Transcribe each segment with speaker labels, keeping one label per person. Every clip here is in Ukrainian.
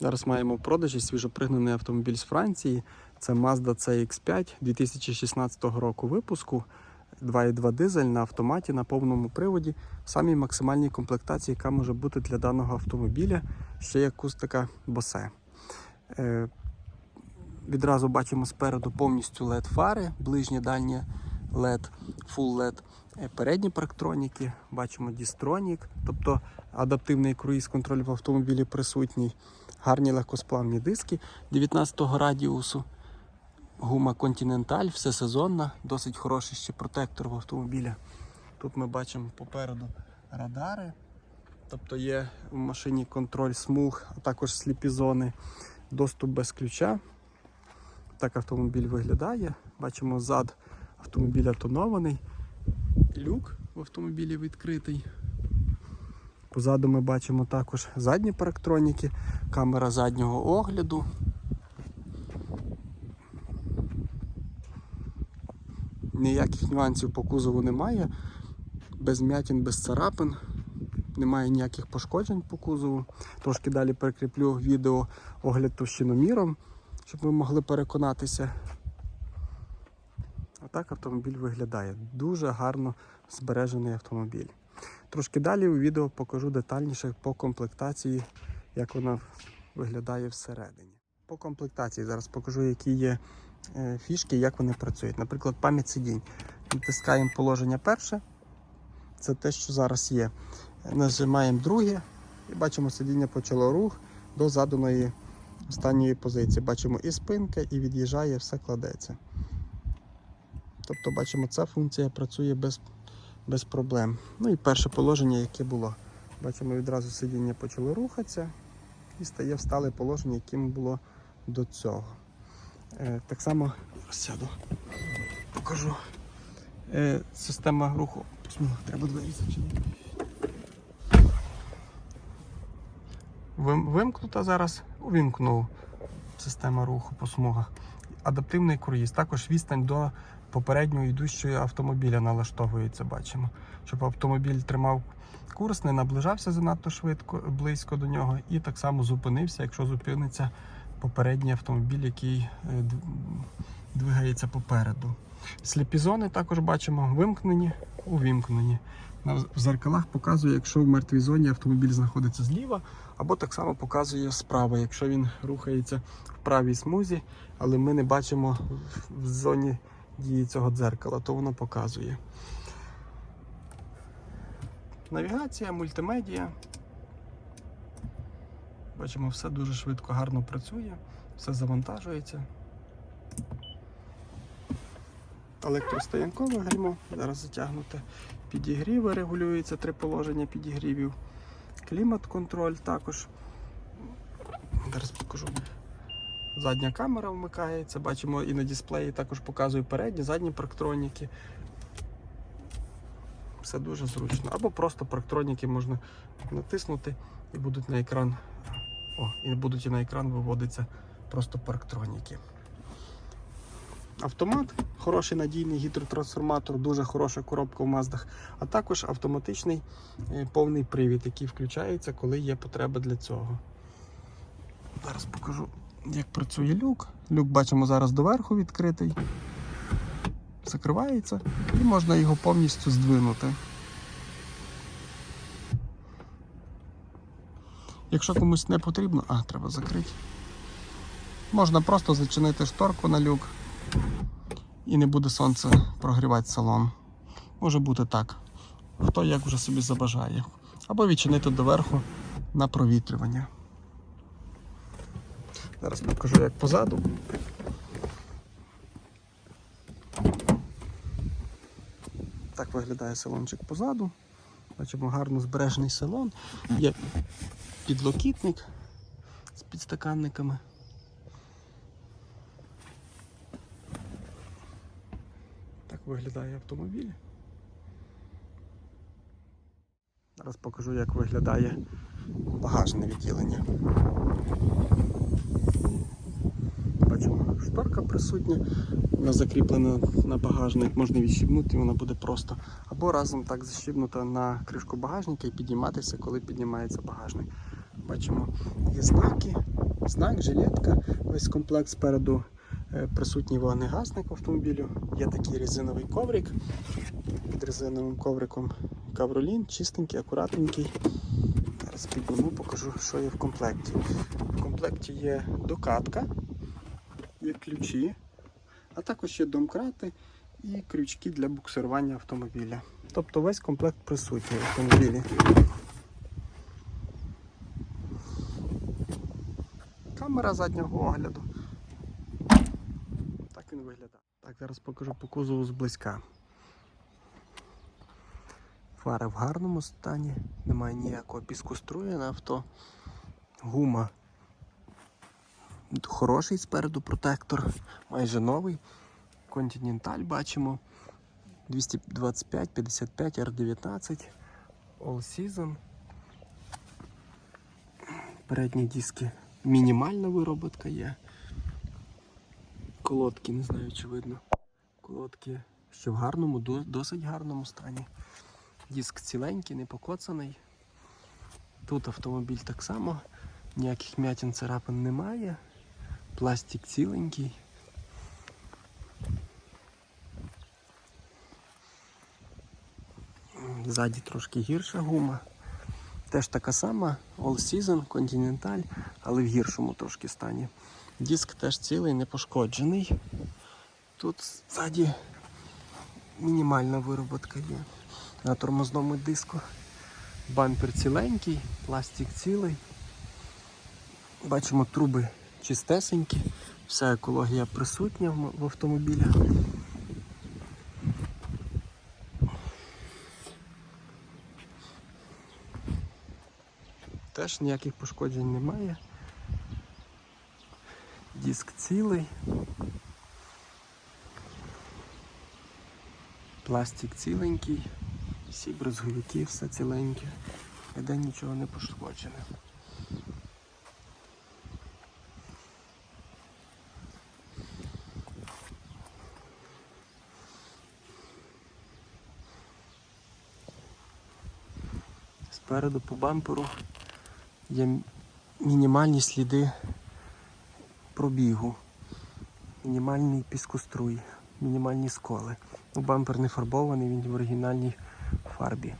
Speaker 1: Зараз маємо в продажі свіжопригнаний автомобіль з Франції. Це Mazda CX5 2016 року випуску. 2.2 дизель на автоматі на повному приводі. В самій максимальній комплектації, яка може бути для даного автомобіля. Ще є акустика Bose. Е, Відразу бачимо спереду повністю LED фари, ближнє дальнє LED, Full LED. Е, Передні парктроніки, бачимо Distronic, тобто адаптивний круїз-контроль в автомобілі присутній. Гарні легкосплавні диски 19-го радіусу. Гума Continental, все сезонна, досить хороший ще протектор в автомобіля. Тут ми бачимо попереду радари, тобто є в машині контроль смуг, а також сліпі зони, доступ без ключа. Так автомобіль виглядає. Бачимо зад автомобіля тонований, люк в автомобілі відкритий. Позаду ми бачимо також задні парктроніки, камера заднього огляду. Ніяких нюансів по кузову немає. Без м'ятін, без царапин. Немає ніяких пошкоджень по кузову. Трошки далі прикріплю відео огляд товщиноміром, щоб ви могли переконатися. Отак автомобіль виглядає. Дуже гарно збережений автомобіль. Трошки далі у відео покажу детальніше по комплектації, як вона виглядає всередині. По комплектації зараз покажу, які є е, фішки, як вони працюють. Наприклад, пам'ять сидінь. Натискаємо положення перше. Це те, що зараз є. Нажимаємо друге і бачимо, сидіння почало рух до заданої останньої позиції. Бачимо і спинка, і від'їжджає, все кладеться. Тобто, бачимо, ця функція працює без, без проблем. Ну і перше положення, яке було. Бачимо, відразу сидіння почало рухатися і стає в стале положення, яким було до цього. Е, так само сяду, покажу. Е, система руху. Треба дивитися чи. Вимкнута зараз, увімкнув система руху по смугах. Адаптивний круїз. Також відстань до попередньо йдущого автомобіля налаштовується, бачимо. Щоб автомобіль тримав курс, не наближався занадто швидко, близько до нього, і так само зупинився, якщо зупиниться попередній автомобіль, який е, двигається попереду. Сліпі зони також бачимо вимкнені, увімкнені. В зеркалах показує, якщо в мертвій зоні автомобіль знаходиться зліва, або так само показує справа, якщо він рухається в правій смузі, але ми не бачимо в зоні дії цього дзеркала, то воно показує. Навігація, мультимедіа. Бачимо, все дуже швидко, гарно працює, все завантажується. Електростоянкове гальмо, зараз затягнуте. Підігріви регулюється, три положення підігрівів. Клімат-контроль також. Зараз покажу. Задня камера вмикається, бачимо і на дисплеї також показує передні, задні парктроніки. Все дуже зручно. Або просто парктроніки можна натиснути і будуть на екран. О, і будуть і на екран виводитися просто парктроніки. Автомат, хороший надійний гідротрансформатор, дуже хороша коробка в Маздах, а також автоматичний е, повний привід, який включається, коли є потреба для цього. Зараз покажу, як працює люк. Люк бачимо зараз доверху відкритий. Закривається і можна його повністю здвинути. Якщо комусь не потрібно, а, треба закрити. Можна просто зачинити шторку на люк і не буде сонце прогрівати салон. Може бути так. Хто як вже собі забажає. Або відчинити доверху на провітрювання. Зараз покажу як позаду. Так виглядає салончик позаду. Бачимо гарно збережений салон. Є підлокітник з підстаканниками. Так виглядає автомобіль. Зараз покажу, як виглядає багажне відділення. Бачимо, шторка присутня, вона закріплена на багажник, можна відщібнути, вона буде просто. Або разом так защібнута на кришку багажника і підніматися, коли піднімається багажник. Бачимо, є знаки, знак, жилетка, весь комплект спереду е, присутній вогнегасник автомобілю. Є такий резиновий коврик. Під резиновим ковриком кавролін, чистенький, акуратненький. Зараз покажу, що є в комплекті. В комплекті є докатка, є ключі, а також є домкрати і крючки для буксирування автомобіля. Тобто весь комплект присутній в автомобілі. Камера заднього огляду. Так він виглядає. Так, зараз покажу по кузову зблизька. Фари в гарному стані, немає ніякого піску струя на авто. Гума. Хороший спереду протектор, майже новий. Continental бачимо. 225, 55, R19, All Season. Передні диски. Мінімальна вироботка є. Колодки, не знаю, чи видно. Колодки ще в гарному, досить гарному стані. Диск ціленький, не покоцаний. Тут автомобіль так само, ніяких м'ятин царапин немає. Пластик ціленький. Ззаді трошки гірша гума. Теж така сама All Season, Continental, але в гіршому трошки стані. Диск теж цілий, не пошкоджений. Тут ззаді мінімальна вироботка є на тормозному диску. Бампер ціленький, пластик цілий. Бачимо труби чистесенькі, вся екологія присутня в автомобілях. Теж ніяких пошкоджень немає. Диск цілий. Пластик ціленький, всі брезговики, все ціленьке. Ніде нічого не пошкоджене. Спереду по бамперу є мінімальні сліди пробігу, мінімальний піскоструй, мінімальні сколи. Ну, бампер не фарбований, він в оригінальній фарбі.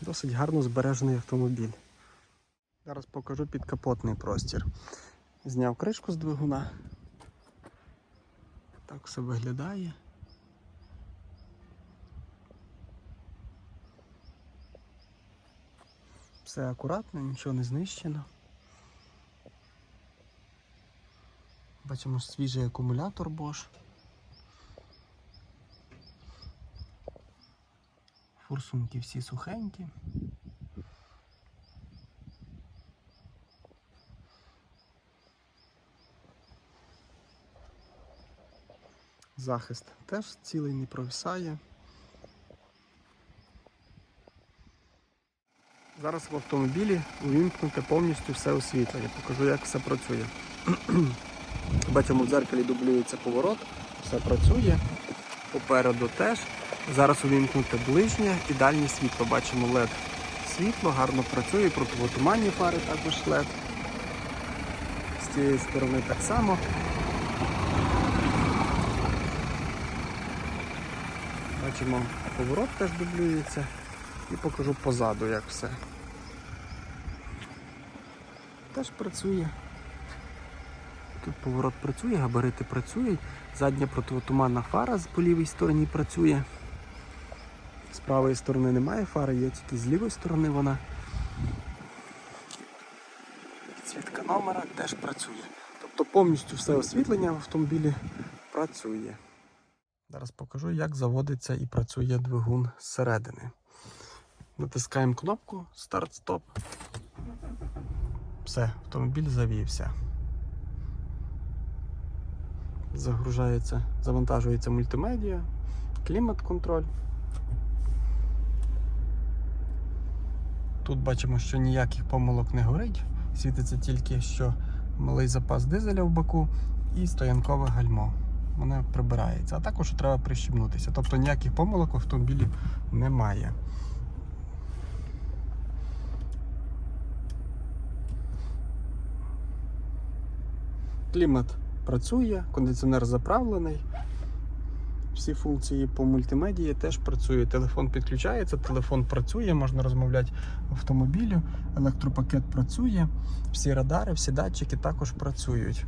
Speaker 1: Досить гарно збережений автомобіль. Зараз покажу підкапотний простір. Зняв кришку з двигуна. Так все виглядає. Все акуратно, нічого не знищено. Бачимо свіжий акумулятор Bosch. Форсунки всі сухенькі. Захист теж цілий не провисає. Зараз в автомобілі увімкнуте повністю все освітлення. Покажу, як все працює. Бачимо, в дзеркалі дублюється поворот, все працює. Попереду теж. Зараз увімкнуте ближнє і дальнє світло. Бачимо LED світло, гарно працює, противотуманні фари також LED. З цієї сторони так само. Бачимо, поворот теж дублюється. І покажу позаду, як все. Теж працює. Тут поворот працює, габарити працюють. Задня противотуманна фара по лівій стороні працює. З правої сторони немає фари, є тільки з лівої сторони вона. Підсвітка номера теж працює. Тобто повністю все освітлення в автомобілі працює. Зараз покажу, як заводиться і працює двигун зсередини. Натискаємо кнопку старт-стоп. Все, автомобіль завівся. Загружається, завантажується мультимедіа, клімат-контроль. Тут бачимо, що ніяких помилок не горить. Світиться тільки що малий запас дизеля в боку і стоянкове гальмо. Воно прибирається. А також треба прищібнутися. Тобто ніяких помилок в автомобілі немає. Клімат працює, кондиціонер заправлений. Всі функції по мультимедії теж працюють. Телефон підключається, телефон працює, можна розмовляти в автомобілі, електропакет працює, всі радари, всі датчики також працюють.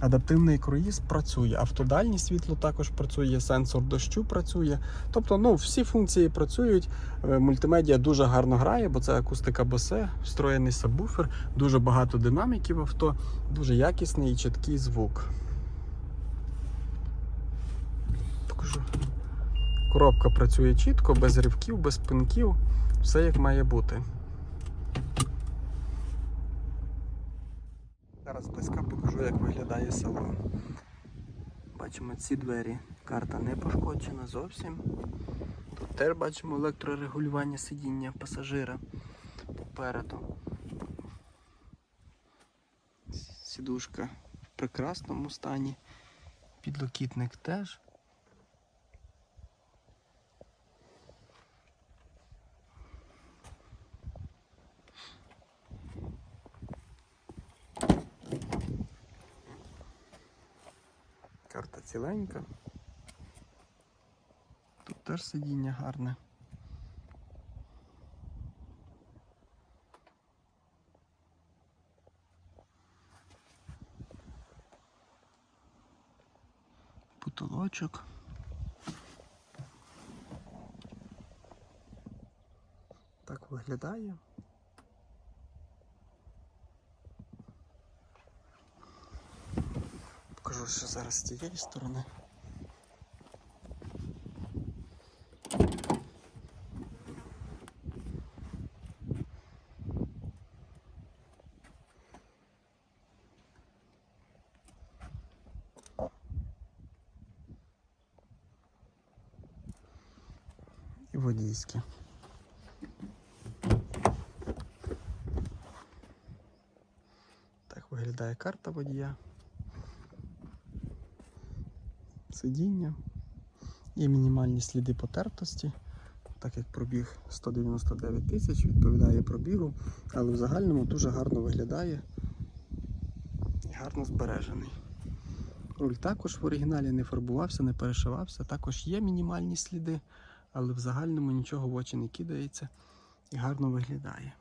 Speaker 1: Адаптивний круїз працює, автодальні світло також працює, сенсор дощу працює. Тобто, ну, всі функції працюють. Е, Мультимедіа дуже гарно грає, бо це акустика Bose, встроєний сабвуфер, дуже багато динаміків в авто, дуже якісний і чіткий звук. Також коробка працює чітко, без ривків, без пинків, все як має бути. Зараз близька покажу, як виглядає салон. Бачимо ці двері. Карта не пошкоджена зовсім. Тут теж бачимо електрорегулювання сидіння пасажира попереду. Сідушка в прекрасному стані. Підлокітник теж. Карта ціленька. Тут теж сидіння гарне. Потолочок. Так виглядає. Покажу ще зараз з цієї сторони. І водійське. Так виглядає карта водія. Сидіння. Є мінімальні сліди потертості, так як пробіг 199 тисяч, відповідає пробігу, але в загальному дуже гарно виглядає і гарно збережений. Руль також в оригіналі не фарбувався, не перешивався, також є мінімальні сліди, але в загальному нічого в очі не кидається і гарно виглядає.